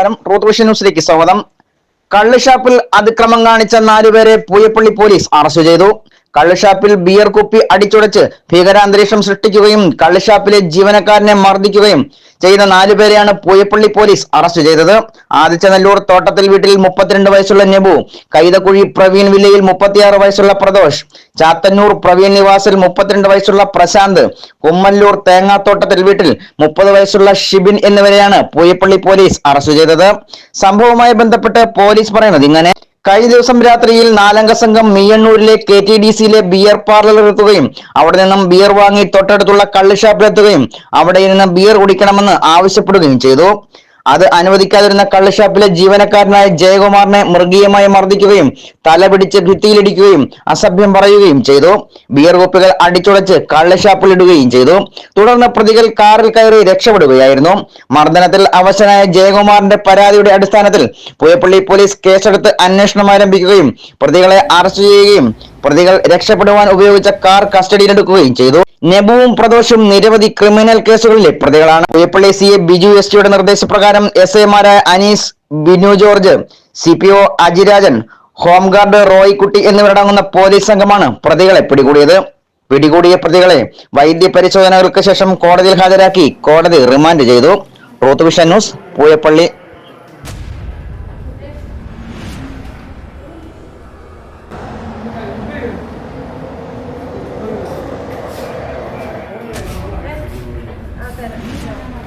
നമസ്കാരം. Ruth vision ന്യൂസിലേക്ക് സ്വാഗതം. കള്ളുഷാപ്പിൽ അതിക്രമം കാണിച്ച നാലുപേരെ പൂയപ്പള്ളി പോലീസ് അറസ്റ്റ് ചെയ്തു. കള്ളുഷാപ്പിൽ ബിയർ കുപ്പി അടിച്ചുടച്ച് ഭീകരാന്തരീക്ഷം സൃഷ്ടിക്കുകയും കള്ളുഷാപ്പിലെ ജീവനക്കാരനെ മർദ്ദിക്കുകയും ചെയ്ത നാലുപേരെയാണ് പൂയപ്പള്ളി പോലീസ് അറസ്റ്റ് ചെയ്തത്. ആദിച്ചനല്ലൂർ തോട്ടത്തിൽ വീട്ടിൽ മുപ്പത്തിരണ്ട് വയസ്സുള്ള നെബു കൈതക്കുഴി പ്രവീൺ വില്ലയിൽ മുപ്പത്തിയാറ് വയസ്സുള്ള പ്രദോഷ് ചാത്തന്നൂർ പ്രവീൺ നിവാസിൽ മുപ്പത്തിരണ്ട് വയസ്സുള്ള പ്രശാന്ത് കുമ്മല്ലൂർ തേങ്ങാത്തോട്ടത്തിൽ വീട്ടിൽ മുപ്പത് വയസ്സുള്ള ഷിബിൻ എന്നിവരെയാണ് പൂയപ്പള്ളി പോലീസ് അറസ്റ്റ് ചെയ്തത്. സംഭവവുമായി ബന്ധപ്പെട്ട് പോലീസ് പറയുന്നത് ഇങ്ങനെ. കഴിഞ്ഞ ദിവസം രാത്രിയിൽ നാലംഗ സംഘം മീയണ്ണൂരിലെ കെ ടി ഡി സിയിലെ ബിയർ പാർലറിൽ എത്തുകയും അവിടെ നിന്നും ബിയർ വാങ്ങി തൊട്ടടുത്തുള്ള കള്ള് ഷാപ്പിലെത്തുകയും അവിടെ നിന്ന് ബിയർ കുടിക്കണമെന്ന് ആവശ്യപ്പെടുകയും ചെയ്തു. അത് അനുവദിക്കാതിരുന്ന കള്ളുഷാപ്പിലെ ജീവനക്കാരനായ ജയകുമാറിനെ മൃഗീയമായി മർദ്ദിക്കുകയും തലപിടിച്ച് ഭിത്തിയിലിടിക്കുകയും അസഭ്യം പറയുകയും ചെയ്തു. ബിയർ കുപ്പികൾ അടിച്ചുടച്ച് കള്ളുഷാപ്പിലിടുകയും ചെയ്തു. തുടർന്ന് പ്രതികൾ കാറിൽ കയറി രക്ഷപ്പെടുകയായിരുന്നു. മർദ്ദനത്തിൽ അവശനായ ജയകുമാറിന്റെ പരാതിയുടെ അടിസ്ഥാനത്തിൽ പുയപ്പള്ളി പോലീസ് കേസെടുത്ത് അന്വേഷണം ആരംഭിക്കുകയും പ്രതികളെ അറസ്റ്റ് ചെയ്യുകയും പ്രതികൾ രക്ഷപ്പെടുവാൻ ഉപയോഗിച്ച കാർ കസ്റ്റഡിയിലെടുക്കുകയും ചെയ്തു. നെബുവും പ്രദോഷും നിരവധി ക്രിമിനൽ കേസുകളിലെ പ്രതികളാണ്. Puyappalli C A Biju S ടിയുടെ നിർദ്ദേശപ്രകാരം S എമാരായ Anees Binu George C P O Ajirajan home guard Roykutty എന്നിവരടങ്ങുന്ന പോലീസ് സംഘമാണ് പ്രതികളെ പിടികൂടിയത്. പിടികൂടിയ പ്രതികളെ വൈദ്യ പരിശോധനകൾക്ക് ശേഷം കോടതിയിൽ ഹാജരാക്കി കോടതി റിമാൻഡ് ചെയ്തു. Ruth vision news Pooyappalli Permiso.